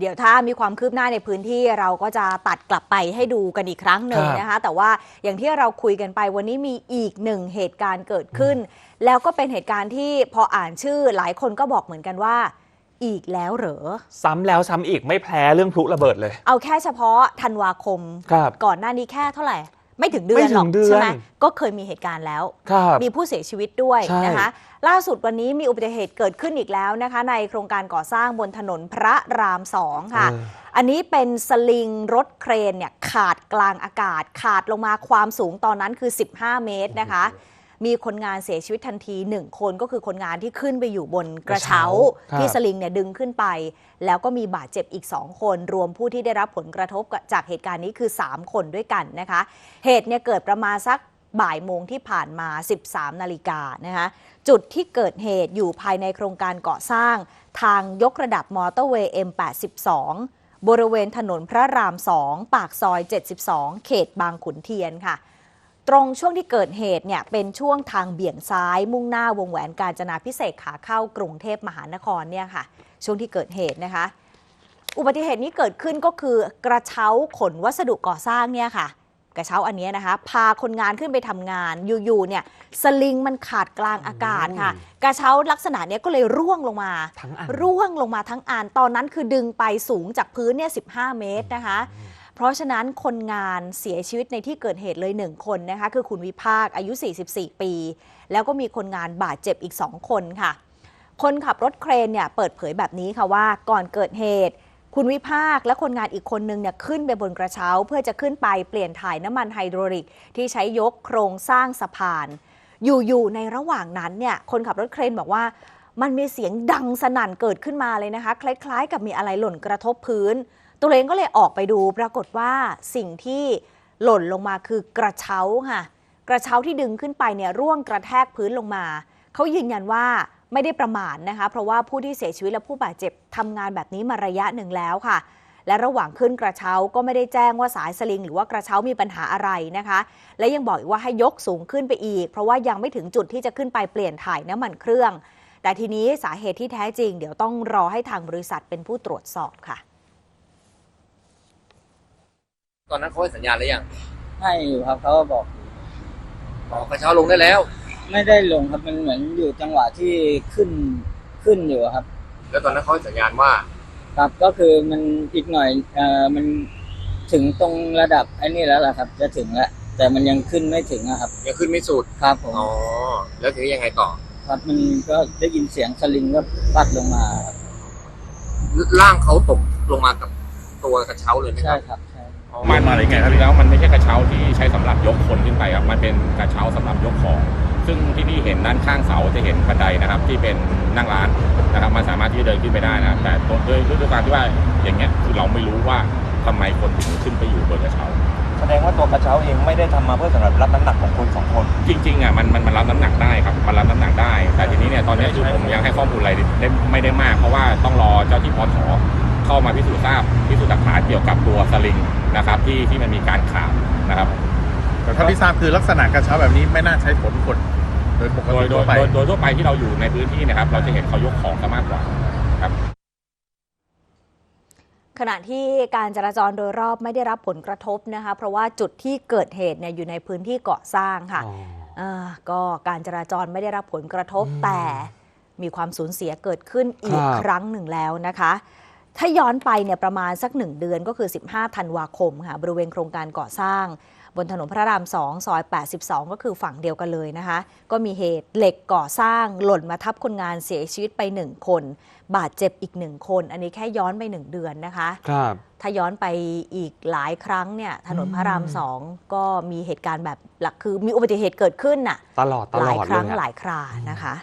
เดี๋ยวถ้ามีความคืบหน้าในพื้นที่เราก็จะตัดกลับไปให้ดูกันอีกครั้งหนึ่งครับนะคะ แต่ว่าอย่างที่เราคุยกันไปวันนี้มีอีกหนึ่งเหตุการณ์เกิดขึ้น แล้วก็เป็นเหตุการณ์ที่พออ่านชื่อหลายคนก็บอกเหมือนกันว่าอีกแล้วเหรอ ซ้ำแล้วซ้ำอีกไม่แพ้เรื่องพลุระเบิดเลย เอาแค่เฉพาะธันวาคมครับก่อนหน้านี้แค่เท่าไหร่ ไม่ถึงเดือนไม่ถึงหรอกเดือนใช่ไหมก็เคยมีเหตุการณ์แล้วครับมีผู้เสียชีวิตด้วยใช่นะคะ ล่าสุดวันนี้มีอุบัติเหตุเกิดขึ้นอีกแล้วนะคะ ในโครงการก่อสร้างบนถนนพระรามสองค่ะเอออันนี้เป็นสลิงรถเครนเนี่ยขาดกลางอากาศ ขาดลงมาความสูงตอนนั้นคือ 15 เมตรนะคะ มีคนงานเสียชีวิตทันที 1 คนก็คือคนงานที่ขึ้นไปอยู่บนกระเช้า ครับ ที่สลิงเนี่ยดึงขึ้นไป แล้วก็มีบาดเจ็บอีก 2 คน รวมผู้ที่ได้รับผลกระทบจากเหตุการณ์นี้คือ 3 คนด้วยกันนะคะ เหตุเนี่ยเกิดประมาณสักบ่ายโมงที่ผ่านมา 13 นาฬิกานะคะจุดที่เกิดเหตุอยู่ภายในโครงการก่อสร้าง ทางยกระดับมอเตอร์เวย์ M82 บริเวณถนนพระราม 2 ปากซอย 72 เขตบางขุนเทียนค่ะ ตรงช่วงที่เกิดเหตุเนี่ยเป็นช่วงทางเบี่ยงซ้าย มุ่งหน้าวงแหวนกาญจนาพิเศษกขาเข้ากรุงเทพมหานครเนี่ยค่ะ ช่วงที่เกิดเหตุนะคะ อุบัติเหตุนี้เกิดขึ้นก็คือกระเช้าขนวัสดุก่อสร้างเนี่ยค่ะ กระเช้าอันเนี้ยนะคะ พาคนงานขึ้นไปทำงานอยู่ๆเนี่ยสลิงมันขาดกลางอากาศค่ะ กระเช้าลักษณะเนี้ยก็เลยร่วงลงมา ทั้งอัน ร่วงลงมาทั้งอันตอนนั้นคือดึงไปสูงจากพื้นเนี่ย15 เมตรนะคะ เพราะฉะนั้นคนงานเสียชีวิตในที่เกิดเหตุเลยหนึ่งคนนะคะคือคุณวิภาคอายุ 44 ปี แล้วก็มีคนงานบาดเจ็บอีก 2 คนค่ะ คนขับรถเครนเนี่ยเปิดเผยแบบนี้ค่ะว่าก่อนเกิดเหตุ คุณวิภาคและคนงานอีกคนนึงเนี่ยขึ้นไปบนกระเช้า เพื่อจะขึ้นไปเปลี่ยนถ่ายน้ำมันไฮโดรลิก ที่ใช้ยกโครงสร้างสะพาน อยู่ๆในระหว่างนั้นเนี่ยคนขับรถเครนบอกว่ามันมีเสียงดังสนั่นเกิดขึ้นมาเลยนะคะ คล้ายๆ กับมีอะไรหล่นกระทบพื้น ตัวเองก็เลยออกไปดูปรากฏว่าสิ่งที่หล่นลงมาคือกระเช้าค่ะ กระเช้าที่ดึงขึ้นไปเนี่ยร่วงกระแทกพื้นลงมา เขายืนยันว่าไม่ได้ประมาทนะคะ เพราะว่าผู้ที่เสียชีวิตและผู้บาดเจ็บทำงานแบบนี้มาระยะหนึ่งแล้วค่ะ และระหว่างขึ้นกระเช้าก็ไม่ได้แจ้งว่าสายสลิง หรือว่ากระเช้ามีปัญหาอะไรนะคะ และยังบอกอีกว่าให้ยกสูงขึ้นไปอีก เพราะว่ายังไม่ถึงจุดที่จะขึ้นไปเปลี่ยนถ่ายน้ำมันเครื่อง แต่ทีนี้สาเหตุที่แท้จริง เดี๋ยวต้องรอให้ทางบริษัทเป็นผู้ตรวจสอบค่ะ ตอนนั้นเขาให้สัญญาณหรือยังให้อยู่ครับเขาก็บอกอ๋อกระเช้าลงได้แล้ว ไม่ได้ลงครับมันเหมือนอยู่จังหวะที่ขึ้นขึ้นอยู่ครับ แล้วตอนนั้นเขาให้สัญญาณว่า ครับก็คือมันอีกหน่อยเอ่อมันถึงตรงระดับไอ้นี่แล้วล่ะครับ จะถึงแล้วแต่มันยังขึ้นไม่ถึงอะครับ ยังขึ้นไม่สุด ครับผมอ๋อ แล้วทีนี้ยังไงต่อ ครับมันก็ได้ยินเสียงสลิงก็ปัดลงมาครับร่างเขาตกลงมากับตัวกระเช้าเลยไหมคใช่รับ ครับใช่ มันมาอะไรไงครับพี่แล้วมันไม่ใช่กระเช้าที่ใช้สำหรับยกคนขึ้นไปครับมันเป็นกระเช้าสำหรับยกของ ซึ่งที่นี่เห็นด้านข้างเสาจะเห็นบันไดนะครับ ที่เป็นนั่งร้านนะครับมันสามารถที่จะเดินขึ้นไปได้นะแต่ด้วยด้วยด้วยความที่ว่าอย่างเงี้ยคือเราไม่รู้ว่าทำไมคนถึงขึ้นไปอยู่บนกระเช้าแสดงว่าตัวกระเช้าเองไม่ได้ทำมาเพื่อสำหรับรับน้ำหนักของคนสองคน จริงๆอะมันมันมันรับน้ำหนักได้ครับมันรับน้ำหนักได้ แต่ทีนี้เนี่ยตอนนี้คือผมยังให้ข้อมูลอะไรได้ไม่ได้มาก เพราะว่าต้องรอเจ้าที่พอถอ เข้ามาพิสูจน์ทราบพิสูจน์หลักฐานเกี่ยวกับตัวสลิงนะครับที่ที่มันมีการขาดนะครับแต่เท่าที่ทราบคือลักษณะกระเช้าแบบนี้ไม่น่าใช้ผลกดโดยปกโดติยโดทั่วยไปโดยโดยทั่วไปที่เราอยู่ในพื้นที่เนะครับ เราจะเห็นเขายกของซะมากกว่าครับขณะที่การจราจรโดยรอบไม่ได้รับผลกระทบนะคะเพราะว่าจุดที่เกิดเหตุเนี่ยอยู่ในพื้นที่ก่อสร้างค่ะอ๋ออ่าก็การจราจรไม่ได้รับผลกระทบอืมแต่มีความสูญเสียเกิดขึ้นอีกครับครั้งหนึ่งแล้วนะคะ ถ้าย้อนไปเนี่ยประมาณสักหนึ่งเดือนก็คือ 15 ธันวาคมค่ะบริเวณโครงการก่อสร้าง บนถนนพระราม 2 ซอย 82 ก็คือฝั่งเดียวกันเลยนะคะ ก็มีเหตุเหล็กก่อสร้างหล่นมาทับคนงานเสียชีวิตไป 1 คน บาดเจ็บอีก 1 คน อันนี้แค่ย้อนไป 1 เดือนนะคะครับถ้าย้อนไปอีกหลายครั้งเนี่ยถนนพระรามสองก็มีเหตุการณ์แบบหลักคือมีอุบัติเหตุเกิดขึ้นน่ะตลอดตหลลายอดคเลรั้งยอะหลายครานะคะ